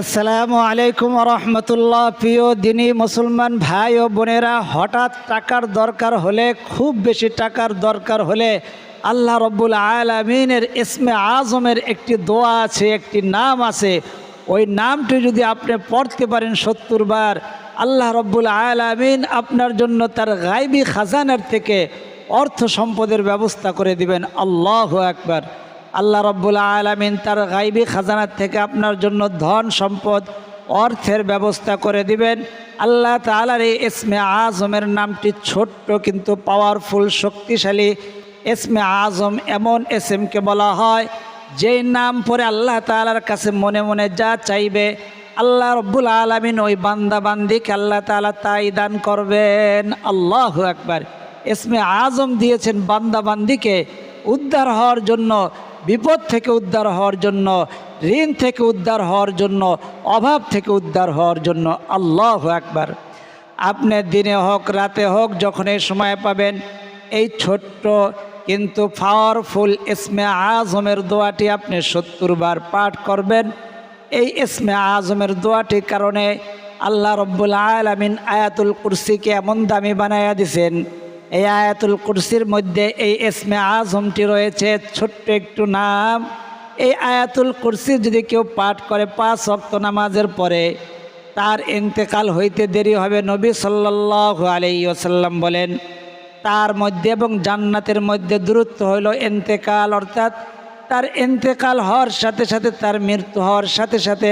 আসসালামু আলাইকুম রহমতুল্লাহ। প্রিয় দিনী মুসলমান ভাই ও বোনেরা, হঠাৎ টাকার দরকার হলে, খুব বেশি টাকার দরকার হলে আল্লাহ রব্বুল আলমিনের ইসমে আজমের একটি দোয়া আছে, একটি নাম আছে। ওই নামটি যদি আপনি পড়তে পারেন সত্তর বার, আল্লাহ রব্বুল আলমিন আপনার জন্য তার গাইবি খাজানার থেকে অর্থ সম্পদের ব্যবস্থা করে দিবেন। আল্লাহ একবার আল্লাহ রব্বুল আলমিন তার গাইবি খাজানার থেকে আপনার জন্য ধন সম্পদ, অর্থের ব্যবস্থা করে দিবেন। আল্লাহ তালার এই এসমে আজমের নামটি ছোট্ট কিন্তু পাওয়ারফুল শক্তিশালী এসমে আজম এমন এসএমকে বলা হয়, যেই নাম পরে আল্লাহ তালার কাছে মনে মনে যা চাইবে, আল্লাহ রব্বুল আলমিন ওই বান্দা বান্দিকে আল্লাহ তালা তাই দান করবেন। আল্লাহ একবার এসমে আজম দিয়েছেন বান্দা বান্দিকে উদ্ধার হওয়ার জন্য বিপদ থেকে উদ্ধার হওয়ার জন্য, ঋণ থেকে উদ্ধার হওয়ার জন্য, অভাব থেকে উদ্ধার হওয়ার জন্য আল্লাহ একবার আপনি দিনে হোক, রাতে হোক, যখন এই সময় পাবেন, এই ছোট্ট কিন্তু পাওয়ারফুল ইসমে আজমের দোয়াটি আপনি সত্তর বার পাঠ করবেন। এই ইসমে আজমের দোয়াটির কারণে আল্লাহ রব্বুল আলমিন আয়াতুল কুরসিকে এমন দামি বানাইয়া দিছেন এই আয়াতুল কুরসির মধ্যে এই ইসমে আজমটি রয়েছে, ছোট্ট একটু নাম। এই আয়াতুল কুরসির যদি কেউ পাঠ করে পাঁচ অক্ত নামাজের পরে, তার ইন্তেকাল হইতে দেরি হবে নবী সাল্লাহ আলাইসাল্লাম বলেন। তার মধ্যে এবং জান্নাতের মধ্যে দূরত্ব হইল ইন্তেকাল, অর্থাৎ তার ইন্তেকাল হওয়ার সাথে সাথে তার মৃত্যু হওয়ার সাথে সাথে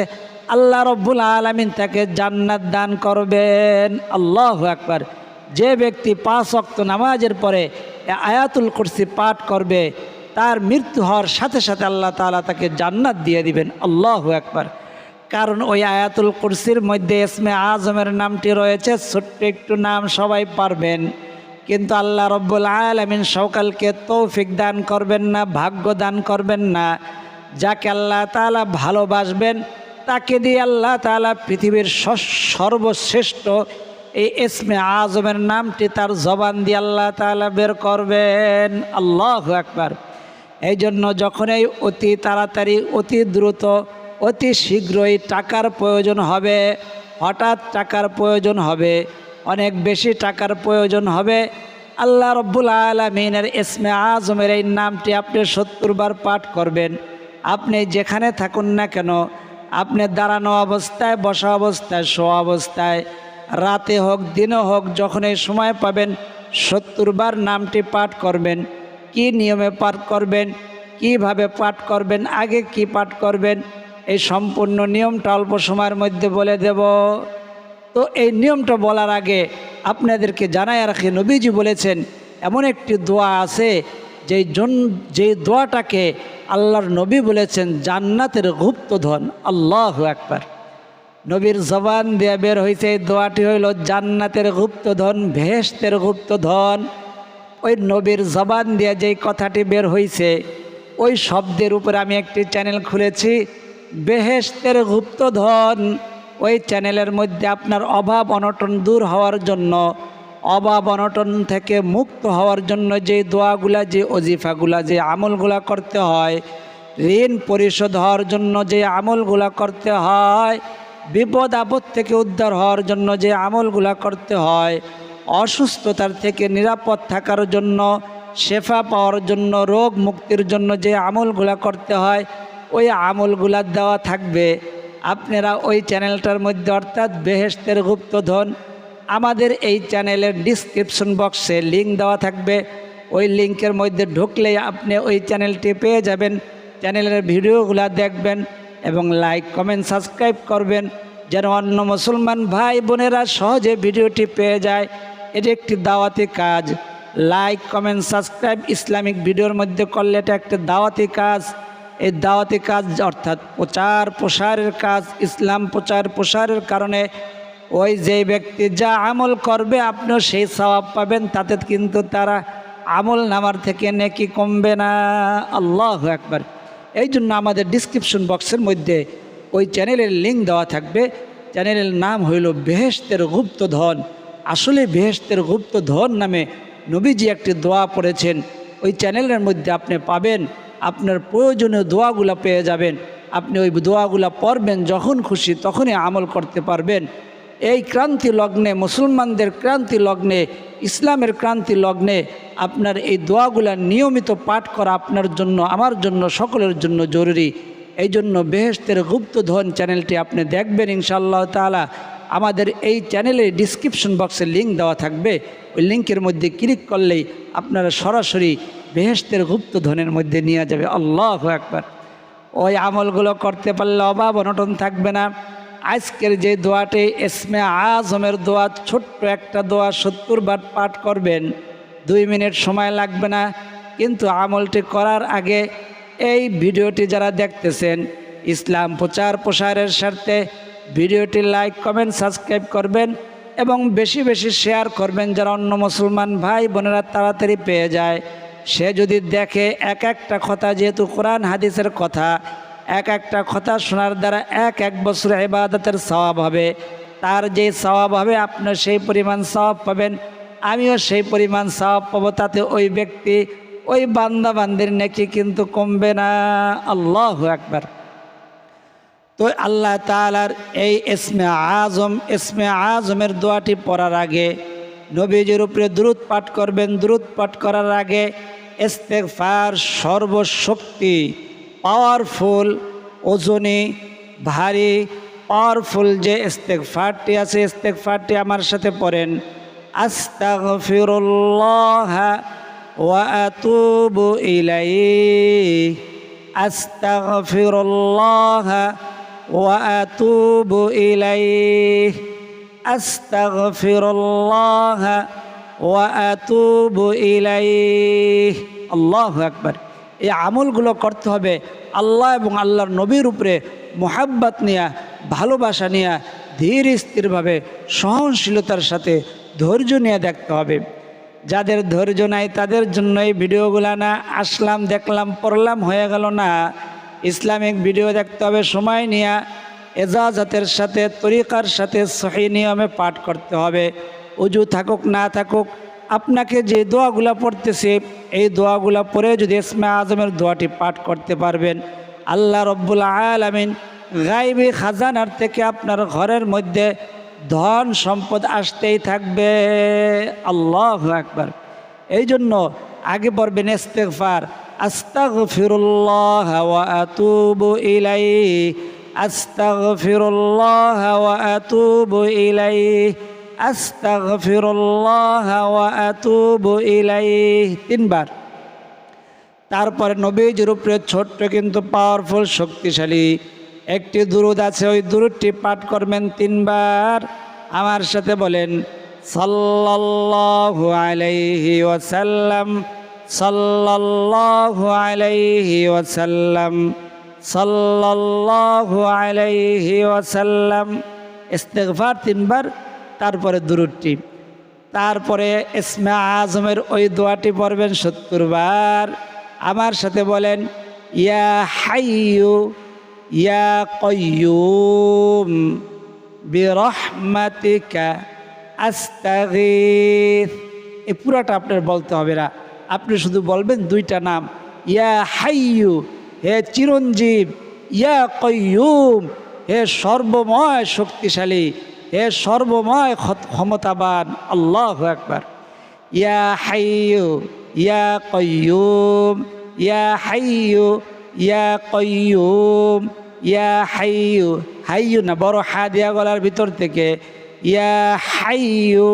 আল্লাহ রব্বুল আলমিন তাকে জান্নাত দান করবেন। আল্লাহ একবার যে ব্যক্তি পাঁচ অক্ত নামাজের পরে আয়াতুল কুরসি পাঠ করবে, তার মৃত্যু হওয়ার সাথে সাথে আল্লাহ তালা তাকে জান্নাত দিয়ে দিবেন। আল্লাহ একবার কারণ ওই আয়াতুল কুরসির মধ্যে ইসমে আজমের নামটি রয়েছে, ছোট্ট একটু নাম সবাই পারবেন। কিন্তু আল্লাহ রব্বুল আলমিন সকালকে তৌফিক দান করবেন না, ভাগ্য দান করবেন না। যাকে আল্লাহ তালা ভালোবাসবেন, তাকে দিয়ে আল্লাহ তালা পৃথিবীর সর্বশ্রেষ্ঠ এই ইসমে আজমের নামটি তার জবান দিয়ে আল্লাহ তালা বের করবেন। আল্লাহ একবার এই জন্য যখন এই অতি তাড়াতাড়ি, অতি দ্রুত, অতি শীঘ্রই টাকার প্রয়োজন হবে, হঠাৎ টাকার প্রয়োজন হবে, অনেক বেশি টাকার প্রয়োজন হবে, আল্লাহ রব্বুল আলমিনের ইসমে আজমের এই নামটি আপনি সত্তর বার পাঠ করবেন। আপনি যেখানে থাকুন না কেন, আপনি দাঁড়ানো অবস্থায়, বসা অবস্থায়, শোয়া অবস্থায় রাতে হোক দিনে হোক যখন এই সময় পাবেন সত্তর বার নামটি পাঠ করবেন। কি নিয়মে পাঠ করবেন? কীভাবে পাঠ করবেন? আগে কি পাঠ করবেন? এই সম্পূর্ণ নিয়মটা অল্প সময়ের মধ্যে বলে দেব। তো এই নিয়মটা বলার আগে আপনাদেরকে জানায় রাখি, নবীজি বলেছেন, এমন একটি দোয়া আছে, যেই জন, যেই দোয়াটাকে আল্লাহর নবী বলেছেন, জান্নাতের গুপ্তধন। আল্লাহ একবার নবীর জবান দিয়ে বের হয়েছে এই দোয়াটি হইল জান্নাতের গুপ্ত গুপ্তধন ভেস্তের গুপ্তধন ওই নবীর জবান দিয়ে যেই কথাটি বের হয়েছে ওই শব্দের উপরে আমি একটি চ্যানেল খুলেছি বেহেস্তের গুপ্তধন ওই চ্যানেলের মধ্যে আপনার অভাব অনটন দূর হওয়ার জন্য, অভাব অনটন থেকে মুক্ত হওয়ার জন্য যে দোয়াগুলা, যে অজিফাগুলা, যে আমলগুলা করতে হয়, ঋণ পরিশোধ হওয়ার জন্য যে আমলগুলা করতে হয় বিপদ আপদ থেকে উদ্ধার হওয়ার জন্য যে আমলগুলা করতে হয়, অসুস্থতার থেকে নিরাপদ থাকার জন্য, শেফা পাওয়ার জন্য, রোগ মুক্তির জন্য যে আমলগুলা করতে হয়, ওই আমলগুলা দেওয়া থাকবে। আপনারা ওই চ্যানেলটার মধ্যে অর্থাৎ বেহেস্তের গুপ্তধন, আমাদের এই চ্যানেলের ডিসক্রিপশন বক্সে লিঙ্ক দেওয়া থাকবে। ওই লিঙ্কের মধ্যে ঢুকলেই আপনি ওই চ্যানেলটি পেয়ে যাবেন। চ্যানেলের ভিডিওগুলা দেখবেন। এবং লাইক কমেন্ট সাবস্ক্রাইব করবেন যেন অন্য মুসলমান ভাই বোনেরা সহজে ভিডিওটি পেয়ে যায়। এটি একটি দাওয়াতি কাজ। লাইক কমেন্ট সাবস্ক্রাইব ইসলামিক ভিডিওর মধ্যে করলে এটা একটা দাওয়াতি কাজ। এই দাওয়াতি কাজ অর্থাৎ প্রচার প্রসারের কাজ, ইসলাম প্রচার প্রসারের কারণে ওই যে ব্যক্তি যা আমল করবে, আপনিও সেই স্বভাব পাবেন। তাতে কিন্তু তারা আমল নামার থেকে নেকি কমবে না। আল্লাহ একবার এই জন্য আমাদের ডিসক্রিপশন বক্সের মধ্যে ওই চ্যানেলের লিঙ্ক দেওয়া থাকবে। চ্যানেলের নাম হইল বেহেস্তের গুপ্ত ধন আসলে বেহেস্তের গুপ্ত ধন নামে নবীজি একটি দোয়া পড়েছেন। ওই চ্যানেলের মধ্যে আপনি পাবেন, আপনার প্রয়োজনীয় দোয়াগুলো পেয়ে যাবেন। আপনি ওই দোয়াগুলা পড়বেন, যখন খুশি তখনই আমল করতে পারবেন। এই ক্রান্তি লগ্নে, মুসলমানদের ক্রান্তি লগ্নে, ইসলামের ক্রান্তি লগ্নে আপনার এই দোয়াগুলা নিয়মিত পাঠ করা আপনার জন্য, আমার জন্য, সকলের জন্য জরুরি। এই জন্য বেহেস্তের গুপ্তধন চ্যানেলটি আপনি দেখবেন ইনশাআল্লাহ তালা আমাদের এই চ্যানেলে ডিসক্রিপশন বক্সে লিঙ্ক দেওয়া থাকবে। ওই লিঙ্কের মধ্যে ক্লিক করলেই আপনারা সরাসরি বেহেস্তের গুপ্তধনের মধ্যে নিয়ে যাবে। আল্লাহ একবার ওই আমলগুলো করতে পারলে অভাব, অনটন থাকবে না। আজকের যে দোয়াটি এসমে আজমের দোয়া, ছোট্ট একটা দোয়া সত্তর বার পাঠ করবেন। দুই মিনিট সময় লাগবে না, কিন্তু আমলটি করার আগে এই ভিডিওটি যারা দেখতেছেন, ইসলাম প্রচার প্রসারের স্বার্থে ভিডিওটি লাইক, কমেন্ট, সাবস্ক্রাইব করবেন এবং বেশি বেশি শেয়ার করবেন যারা অন্য মুসলমান ভাই বোনেরা তাড়াতাড়ি পেয়ে যায়। সে যদি দেখে এক একটা কথা যেহেতু কোরআন, হাদিসের কথা এক একটা কথা শোনার দ্বারা এক এক বছর এবাদতের স্বভাব হবে। তার যে স্বভাব হবে আপনার সেই পরিমাণ স্বভাব পাবেন। আমিও সেই পরিমাণ সওয়াব পাবো, তাতে ওই ব্যক্তি, ওই বান্দা বান্দির নেকি কিন্তু কমবে না। আল্লাহ একবার তো আল্লাহ তালার এই এসমে আজম এসমে আজমের দোয়াটি পড়ার আগে, নবীজির উপরে দ্রুত পাঠ করবেন। দ্রুত পাঠ করার আগে, ইস্তেগফার সর্বশক্তি পাওয়ারফুল, ওজনী ভারী, পাওয়ারফুল যে ইস্তেগফারটি আছে, ইস্তেগফারটি আমার সাথে পড়েন। আস্তাগফিরুল্লাহ ওয়া আতুবু ইলাইহি। আস্তাগফিরুল্লাহ ওয়া আতুবু ইলাইহি। আস্তাগফিরুল্লাহ ওয়া আতুবু ইলাইহি। আল্লাহু আকবার। এই আমলগুলো করতে হবে আল্লাহ এবং আল্লাহর নবীর উপরে মোহাব্বত নিয়া, ভালোবাসা নিয়া, ধীর স্থিরভাবে, সহনশীলতার সাথে ধৈর্য নিয়ে দেখতে হবে। যাদের ধৈর্য নাই তাদের জন্য এই ভিডিওগুলো না, আসলাম, দেখলাম, পড়লাম, হয়ে গেল না। ইসলামিক ভিডিও দেখতে হবে, সময় নিয়ে এজাজতের সাথে, তরিকার সাথে সহি নিয়মে পাঠ করতে হবে। উজু থাকুক, না থাকুক আপনাকে যে দোয়াগুলা পড়তেছে, এই দোয়াগুলা পড়ে যদি ইসমে আজমের দোয়াটি পাঠ করতে পারবেন। আল্লাহ রব্বুল আলমিন গাইবি খাজানার থেকে আপনার ঘরের মধ্যে ধন সম্পদ আসতেই থাকবে। আল্লাহ একবার এই জন্য আগে পড়বেন ইস্তেগফার। আস্তাগফিরুল্লাহ ওয়া আতুবু ইলাইহি। আস্তাগফিরুল্লাহ ওয়া আতুবু ইলাইহি। আস্তাগফিরুল্লাহ ওয়া আতুবু ইলাইহি। তিনবার। তারপরে নবীজির উপরে ছোট্ট কিন্তু পাওয়ারফুল শক্তিশালী একটি দুরুদ আছে, ওই দুরুদটি পাঠ করবেন তিনবার। আমার সাথে বলেন, সাল্লাল্লাহু আলাইহি ওয়াসাল্লাম, সাল্লাল্লাহু আলাইহি ওয়াসাল্লাম, সাল্লাল্লাহু আলাইহি ওয়াসাল্লাম। ইস্তেগফার তিনবার। তারপরে দুরুদটি। তারপরে ইসমে আজমের ওই দোয়াটি পড়বেন সত্তর বার। আমার সাথে বলেন, ইয়া হাইয়ু, ইয়া কয়ুম বিরহমাতিকা আস্তাগীথ এই পুরাটা আপনার বলতে হবে না। আপনি শুধু বলবেন দুইটা নাম, ইয়া হাইয়ু, হে চিরঞ্জীব, ইয়া কয়ুম হে সর্বময় শক্তিশালী। হে সর্বময় ক্ষমতাবান, আল্লাহ একবার ইয়া হাইয়ু, ইয়া কয়ুম ইয়া হাইয়ু, ইয়া কয়ুম ইয়া হাইয়ু। হাইয়ু না, বড় হা দিয়া গলার ভিতর থেকে। ইয়া হাইয়ু,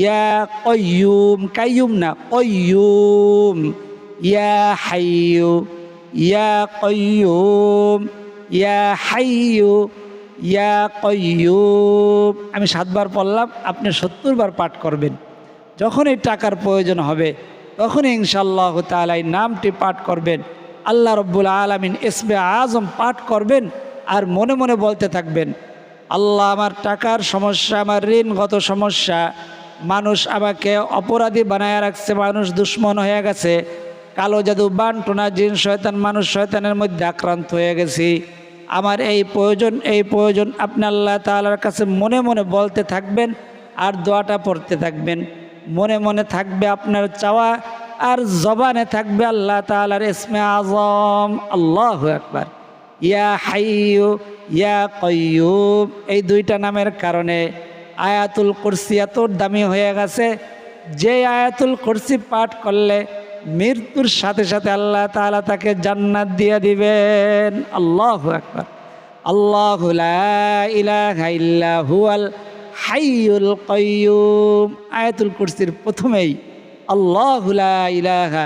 ইয়া কয়ুম কাইয়ুম না কয়ুম ইয়া হাইয়ু, ইয়া কয়ুম ইয়া হাইয়ু ইয়া কয়ুম আমি সাতবার পড়লাম, আপনি সত্তর বার পাঠ করবেন। যখন এই টাকার প্রয়োজন হবে, তখনই ইনশাল্লাহ তালা এই নামটি পাঠ করবেন। আল্লাহ রব্বুল আলমিন এসবে আজম পাঠ করবেন আর মনে মনে বলতে থাকবেন, আল্লাহ আমার টাকার সমস্যা, আমার ঋণগত সমস্যা, মানুষ আমাকে অপরাধী বানায় রাখছে, মানুষ দুশ্মন হয়ে গেছে, কালো জাদু, বান, টোনা, জিন, শয়তান, মানুষ শয়তানের মধ্যে আক্রান্ত হয়ে গেছি। আমার এই প্রয়োজন এই প্রয়োজন আপনি আল্লাহ তালার কাছে মনে মনে বলতে থাকবেন আর দোয়াটা পড়তে থাকবেন। মনে মনে থাকবে আপনার চাওয়া আর জবানে থাকবে আল্লাহ তালার ইসমে আজম। আল্লাহ একবার ইয়া হাইয়ু, ইয়া কয়ুম এই দুইটা নামের কারণে আয়াতুল কুরসি এত দামি হয়ে গেছে, যে আয়াতুল কুরসি পাঠ করলে মৃত্যুর সাথে সাথে আল্লাহ তাআলা তাকে জান্নাত দিয়ে দিবেন। আল্লাহ আকবার। আল্লাহ হুয়াল হাইয়ুল কাইয়ুম। আয়াতুল কুরসির প্রথমেই আল্লাহ ইলাহা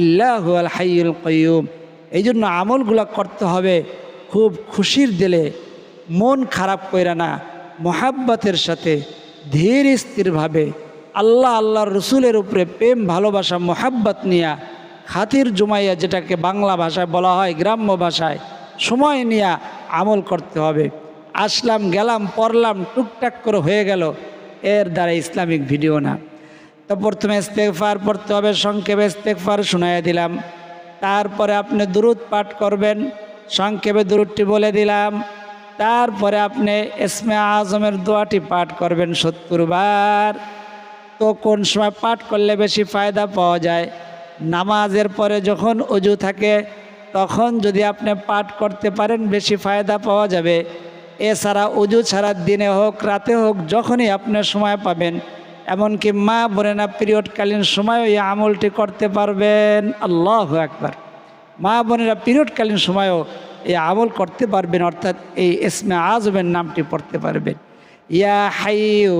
ইল্লা হুয়াল হাইয়ুল কাইয়ুম। এই জন্য আমলগুলো করতে হবে খুব খুশির দিলে, মন খারাপ কইরা না, মোহাব্বতের সাথে ধীর স্থিরভাবে আল্লাহ আল্লাহর রসুলের উপরে প্রেম, ভালোবাসা, মোহাব্বত নিয়া, খাতির জুমাইয়া যেটাকে বাংলা ভাষায় বলা হয়, গ্রাম্য ভাষায়, সময় নিয়ে আমল করতে হবে। আসলাম, গেলাম, পড়লাম, টুকটাক করে হয়ে গেল। এর দ্বারা ইসলামিক ভিডিও না। তো প্রথমে ইস্তেকফার পড়তে হবে, সংক্ষেপে ইস্তেকফার শুনাইয়া দিলাম। তারপরে আপনি দুরুদ পাঠ করবেন, সংক্ষেপে দুরুদটি বলে দিলাম। তারপরে আপনি এসমে আজমের দোয়াটি পাঠ করবেন সত্তর বার তো কোন সময় পাঠ করলে বেশি ফায়দা পাওয়া যায়। নামাজের পরে যখন অজু থাকে, তখন যদি আপনি পাঠ করতে পারেন, বেশি ফায়দা পাওয়া যাবে। এছাড়া অজু ছাড়া দিনে হোক, রাতে হোক, যখনই আপনি সময় পাবেন। এমনকি মা বোনেরা পিরিয়ডকালীন সময়ও এই আমলটি করতে পারবেন। আল্লাহ একবার মা বোনেরা পিরিয়ডকালীন সময়ও এই আমল করতে পারবেন, অর্থাৎ এই এসমে আজমের নামটি পড়তে পারবেন। ইয়া হাইয়ু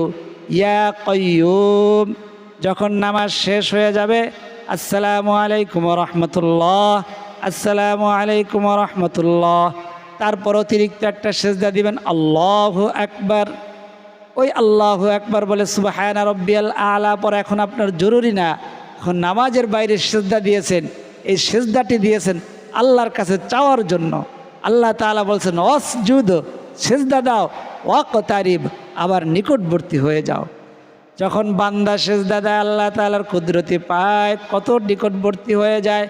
ইয়া কয়ুম যখন নামাজ শেষ হয়ে যাবে, আসসালামু আলাইকুম রহমতুল্লাহ, আসসালামু আলাইকুম রহমতুল্লাহ। তারপর অতিরিক্ত একটা সেজদা দিবেন, আল্লাহ একবার ওই আল্লাহ একবার বলে সুবাহায়না রব্বিয়াল আলা, পর এখন আপনার জরুরি না। এখন নামাজের বাইরে সেজদা দিয়েছেন, এই সেজদাটি দিয়েছেন আল্লাহর কাছে চাওয়ার জন্য। আল্লাহ তাআলা বলছেন অসজুদ সেজদা দাও ওয়াক তারিব আবার নিকটবর্তী হয়ে যাও। যখন বান্দা সেজদা দেয় আল্লাহ তালার কুদরতি পায়, কত নিকটবর্তী হয়ে যায়।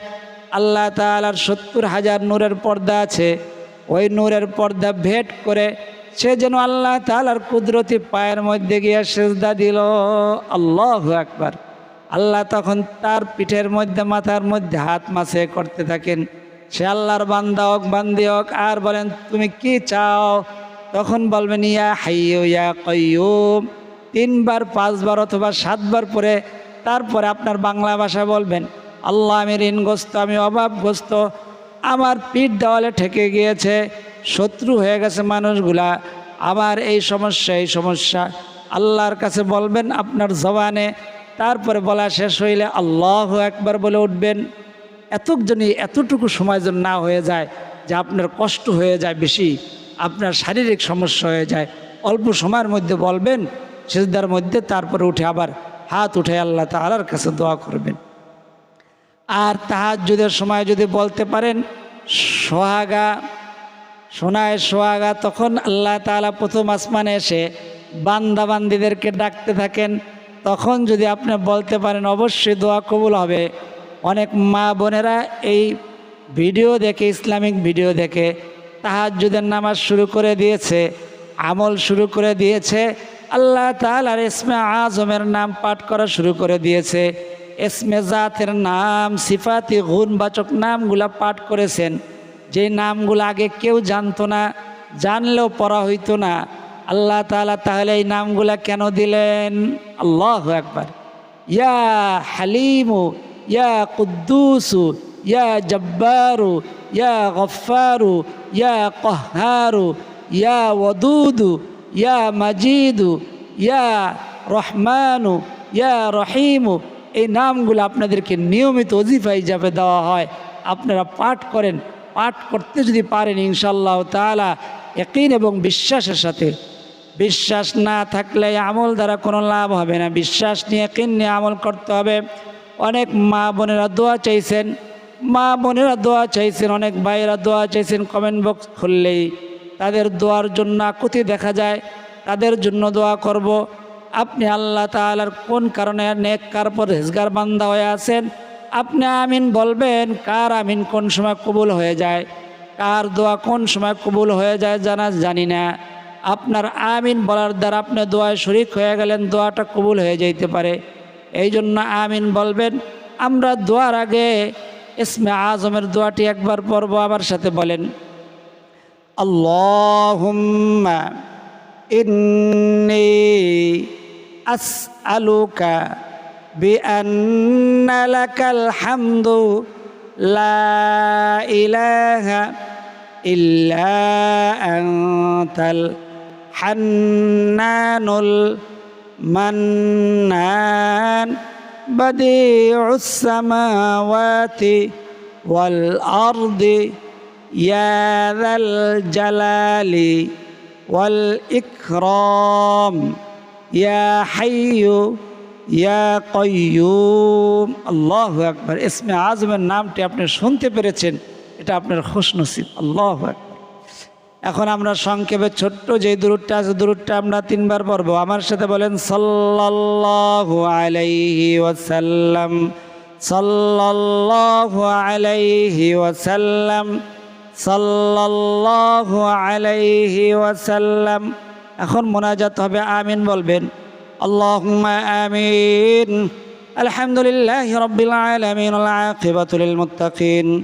আল্লাহ তালার সত্তর হাজার নূরের পর্দা আছে। ওই নূরের পর্দা ভেট করে সে যেন আল্লাহ তালার কুদরতি পায়ের মধ্যে গিয়ে সেজদা দিল। আল্লাহ একবার আল্লাহ তখন তার পিঠের মধ্যে, মাথার মধ্যে হাত মাসে করতে থাকেন। সে আল্লাহর বান্দা হোক, বান্দি হোক, আর বলেন, তুমি কি চাও? তখন বলবেন, ইয়া হাইয়ু ইয়া কয়ুম তিনবার, পাঁচবার অথবা সাতবার পরে তারপরে আপনার বাংলা ভাষা বলবেন। আল্লাহ, আমি ঋণগ্রস্ত, আমি অভাবগ্রস্ত, আমার পিঠ দেওয়ালে ঠেকে গিয়েছে, শত্রু হয়ে গেছে মানুষগুলা, আমার এই সমস্যা এই সমস্যা। আল্লাহর কাছে বলবেন আপনার জবানে, তারপরে বলা শেষ হইলে আল্লাহ একবার বলে উঠবেন। এতক জনই এতটুকু সময় যেন না হয়ে যায়, যে আপনার কষ্ট হয়ে যায় বেশি। আপনার শারীরিক সমস্যা হয়ে যায়। অল্প সময়ের মধ্যে বলবেন, সেজদার মধ্যে তারপরে উঠে আবার হাত উঠে আল্লাহ তালার কাছে দোয়া করবেন। আর তাহাজ্জুদের সময় যদি বলতে পারেন, সোহাগা, সোনায় সোহাগা, তখন আল্লাহ তাআলা প্রথম আসমানে এসে বান্দা বান্দিদেরকে ডাকতে থাকেন। তখন যদি আপনি বলতে পারেন, অবশ্যই দোয়া কবুল হবে। অনেক মা বোনেরা এই ভিডিও দেখে, ইসলামিক ভিডিও দেখে তাহাজ্জুদের নামাজ শুরু করে দিয়েছে, আমল শুরু করে দিয়েছে, আল্লাহ তালার ইসমে আজমের নাম পাঠ করা শুরু করে দিয়েছে এসমে জাতের নাম, সিফাতি, গুণবাচক নামগুলা পাঠ করেছেন। যে নামগুলো আগে কেউ জানতো না, জানলেও পড়া হইতো না। আল্লাহ তালা তাহলে এই নামগুলা কেন দিলেন? আল্লাহ একবার ইয়া হালিমু, ইয়া কুদ্দুসু ইয়া জব্বারু ইয়া গফারু ইয়া কহারু ইয়া ওদুদু ইয়া মাজিদু ইয়া রহমানু ইয়া রহিমু এই নামগুলো আপনাদেরকে নিয়মিত অজিফা হিসাবে দেওয়া হয়। আপনারা পাঠ করেন, পাঠ করতে যদি পারেন ইনশাল্লাহ তালা একইন এবং বিশ্বাসের সাথে। বিশ্বাস না থাকলে আমল দ্বারা কোনো লাভ হবে না। বিশ্বাস নিয়ে একইন নিয়ে আমল করতে হবে। অনেক মা বোনেরা দোয়া চাইছেন মা বোনেরা দোয়া চাইছেন, অনেক ভাইয়েরা দোয়া চাইছেন কমেন্ট বক্স খুললেই। তাদের দোয়ার জন্য আকুতি দেখা যায়, তাদের জন্য দোয়া করব। আপনি আল্লাহ তালার কোন কারণে নেক কার পর হেজগার বান্দা হয়ে আছেন? আপনি আমিন বলবেন, কার আমিন কোন সময় কবুল হয়ে যায়? কার দোয়া কোন সময় কবুল হয়ে যায় জানা জানি না। আপনার আমিন বলার দ্বারা আপনি দোয়ায় শরিক হয়ে গেলেন, দোয়াটা কবুল হয়ে যাইতে পারে। এই জন্য আমিন বলবেন, আমরা দোয়ার আগে ইসমে আজমের দোয়াটি একবার পর্ব আবার সাথে বলেন। আল্লাহুম্মা ইন্নি হামদু লা ইলাহা হান্নানুল মান্নান। بديع السماوات والأرض يا ذا الجلال والإكرام يا حي ইয়া কয়ুম আল্লাহ আকবর ইসমে আজমের নামটি আপনি শুনতে পেরেছেন এটা আপনার খুশনসিব আল্লাহ আকবর এখন আমরা সংক্ষেপে ছোট্ট যে দূরটা আছে দূরটা আমরা তিনবার পড়ব। আমার সাথে বলেন, সাল্লাল্লাহু আলাইহি ওয়াসাল্লাম, সাল্লাল্লাহু আলাইহি ওয়াসাল্লাম, সাল্লাল্লাহু আলাইহি ওয়াসাল্লাম। এখন মোনাজাত হবে, আমিন বলবেন। আল্লাহুম্মা আমিন। আলহামদুলিল্লাহি রাব্বিল আলামিন আল আকিবাতুল মুত্তাকিন।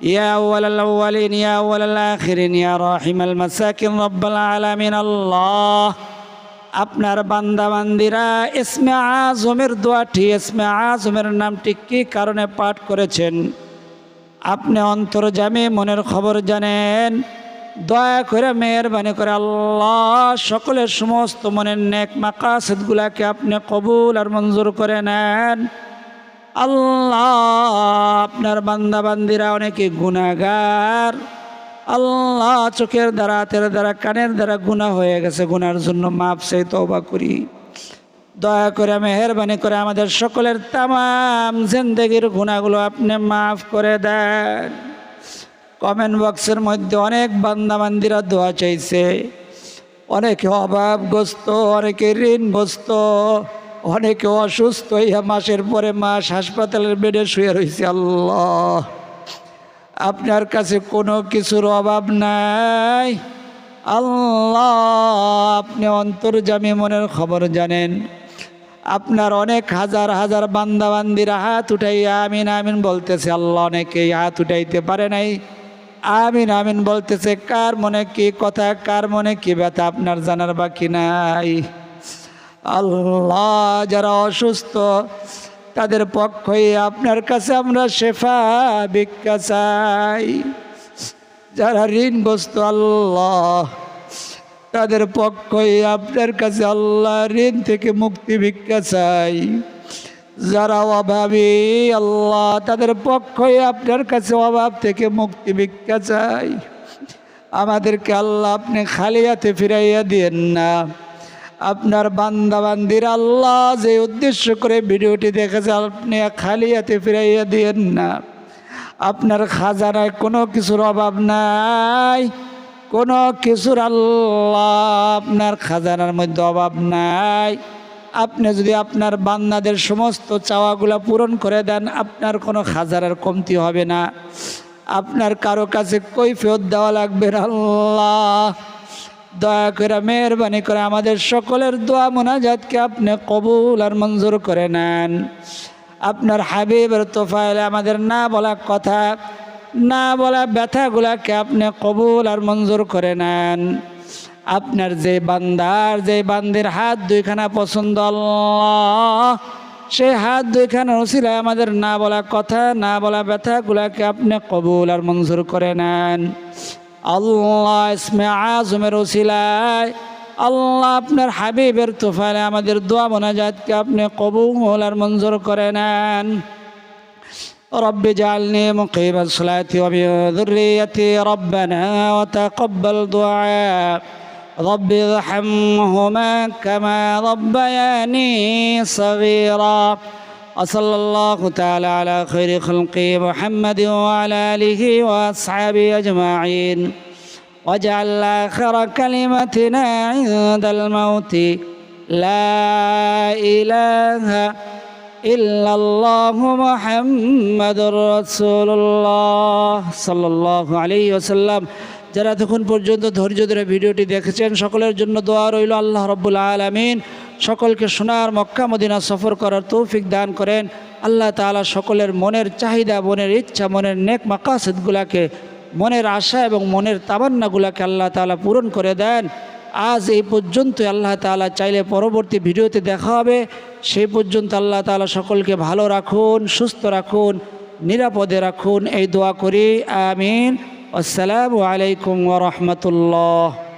يا أول الأولين يا أول الآخرين يا راحم المساكين رب العالمين الله আপনার বান্দাবান্দিরা ইসমে আজমের দোয়াটি ইসমে আজমের নামটি কি কারণে পাঠ করেছেন আপনি অন্তর্জামে মনের খবর জানেন দয়া করে মেহরবানি করে আল্লাহ সকলের সমস্ত মনের নেক মাকাসদগুলাকে আপনি কবুল আর মঞ্জুর করে নেন আল্লাহ, আপনার বান্দা বান্দিরা অনেকে গুণাগার আল্লাহ, চোখের দ্বারা, হাতের দ্বারা, কানের দ্বারা গুণা হয়ে গেছে। গুনার জন্য মাপ সেই তওবা করি। দয়া করে, মেহরবানি করে আমাদের সকলের তামাম জিন্দগির গুণাগুলো আপনি মাফ করে দেন। কমেন্ট বক্সের মধ্যে অনেক বান্দাবান্দিরা দোয়া চাইছে। অনেকে অভাবগ্রস্ত, অনেকে ঋণগ্রস্ত। অনেকে অসুস্থ, ইহা মাসের পরে মাস হাসপাতালের বেডে শুয়ে রয়েছে আল্লাহ। আপনার কাছে কোনো কিছুর অভাব নাই। আল্লাহ, আপনি অন্তর্জামী মনের খবর জানেন। আপনার অনেক হাজার হাজার বান্দাবান্দিরা হাত উঠাইয়া আমিন আমিন বলতেছে, আল্লাহ অনেকেই হাত উঠাইতে পারে নাই। আমিন আমিন বলতেছে, কার মনে কি কথা, কার মনে কি ব্যথা, আপনার জানার বাকি নাই। আল্লাহ যারা অসুস্থ, তাদের পক্ষই আপনার কাছে আমরা শেফা ভিক্ষা চাই। যারা ঋণগ্রস্ত, আল্লাহ তাদের পক্ষই আপনার কাছে আল্লাহ ঋণ থেকে মুক্তি ভিক্ষা চাই। যারা অভাবী, আল্লাহ তাদের পক্ষই আপনার কাছে অভাব থেকে মুক্তি ভিক্ষা চাই। আমাদেরকে আল্লাহ আপনি খালি হাতে ফিরাইয়া দিয়েন না। আপনার বান্দা বান্দির আল্লাহ যে উদ্দেশ্য করে ভিডিওটি দেখেছে, আপনি খালি হাতে ফিরাইয়া দিয়েন না। আপনার খাজানায় কোনো কিছুর অভাব নাই, কোনো কিছুর আল্লাহ আপনার খাজানার মধ্যে অভাব নাই। আপনি যদি আপনার বান্দাদের সমস্ত চাওয়াগুলো পূরণ করে দেন, আপনার কোনো খাজানার কমতি হবে না। আপনার কারও কাছে কৈফিয়ত দেওয়া লাগবে আল্লাহ। দয়া করে মেহরবানি করে আমাদের সকলের দোয়া মোনাজাতকে আপনি কবুল আর মঞ্জুর করে নেন। আপনার হাবিবের তোফাইলে আমাদের না বলা কথা, না বলা ব্যথাগুলাকে আপনি কবুল আর মঞ্জুর করে নেন। আপনার যে বান্দার যে বান্দির হাত দুইখানা পছন্দ সেই হাত দুইখানা উচিলায় আমাদের না বলা কথা, না বলা ব্যথাগুলাকে আপনি কবুল আর মঞ্জুর করে নেন। আল্লাহ ইসমে আজমের ওসিলায় আল্লাহ আপনার হাবিবের তোফালে আমাদের দোয়া মোনাজাতকে আপনি কবুল আর মঞ্জুর করে নেন رب اجعلني مقيم الصلاة ومن ذريتي ربنا وتقبل دعاء رب ارحمهما كما ربياني صغيرا وصلى الله تعالى على خير خلق محمد وعلى آله وأصحابه أجمعين واجعل آخر كلمتنا عند الموت لا إله إلا الله محمد رسول الله صلى الله عليه وسلم যারা এতক্ষণ পর্যন্ত ধৈর্য ধরে ভিডিওটি দেখেছেন সকলের জন্য দোয়া রইল আল্লাহ রব্বুল আলমিন সকলকে সোনার মক্কা মদিনা সফর করার তৌফিক দান করেন। আল্লাহ তাআলা সকলের মনের চাহিদা, মনের ইচ্ছা, মনের নেক মাকাসিদগুলাকে, মনের আশা এবং মনের তাবান্নাগুলাকে আল্লাহ তাআলা পূরণ করে দেন। আজ এই পর্যন্ত আল্লাহ তাআলা চাইলে পরবর্তী ভিডিওতে দেখা হবে। সেই পর্যন্ত আল্লাহ তাআলা সকলকে ভালো রাখুন, সুস্থ রাখুন, নিরাপদে রাখুন। এই দোয়া করি, আমিন। আসসালামু আলাইকুম ওরহমতুল্লাহ